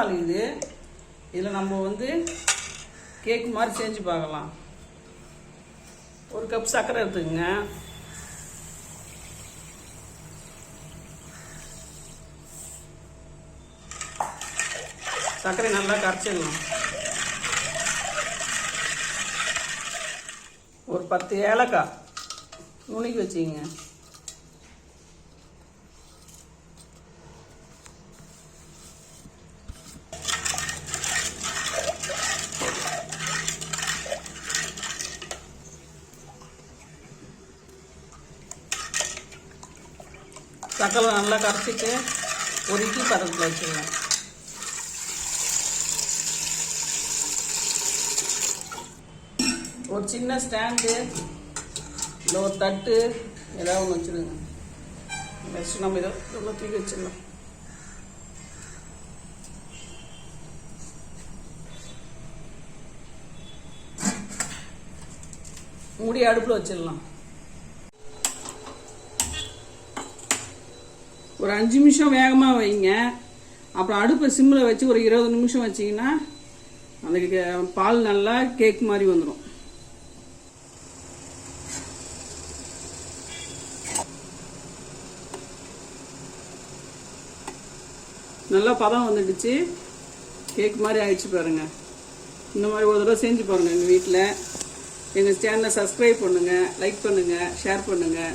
பால் இது. இதில் நம்ம வந்து கேக் மாதிரி செஞ்சு பார்க்கலாம். ஒரு கப் சர்க்கரை எடுத்துக்கோங்க. சர்க்கரை நல்லா கரைச்சிடலாம். ஒரு பத்து ஏலக்காய் நுணுக்கி வச்சுக்கோங்க. சக்கரை நல்லா கரைச்சிட்டு ஒரு பதத்தில் வச்சுக்கலாம் ஒரு சின்ன ஸ்டாண்டு இல்லை ஒரு தட்டு ஏதாவது ஒன்று வச்சுருங்க. ஃபஸ்ட்டு நம்ம இதை நல்லா தூக்கி வச்சிடலாம் மூடி அடுப்பில் வச்சிடலாம். ஒரு அஞ்சு நிமிஷம் வேகமாக வைங்க. அப்புறம் அடுப்பை சிம்மில் வச்சு ஒரு இருபது நிமிஷம் வச்சிங்கன்னா அந்த கே- பால் நல்லா கேக் மாதிரி வந்துடும் நல்லா பதம் வந்துடுச்சு. கேக் மாதிரி ஆயிடுச்சு பாருங்க. இந்த மாதிரி ஒரு தடவை செஞ்சு பாருங்கள் எங்கள் வீட்டில் எங்கள் சேனலை சப்ஸ்கிரைப் பண்ணுங்கள் லைக் பண்ணுங்கள் ஷேர் பண்ணுங்கள்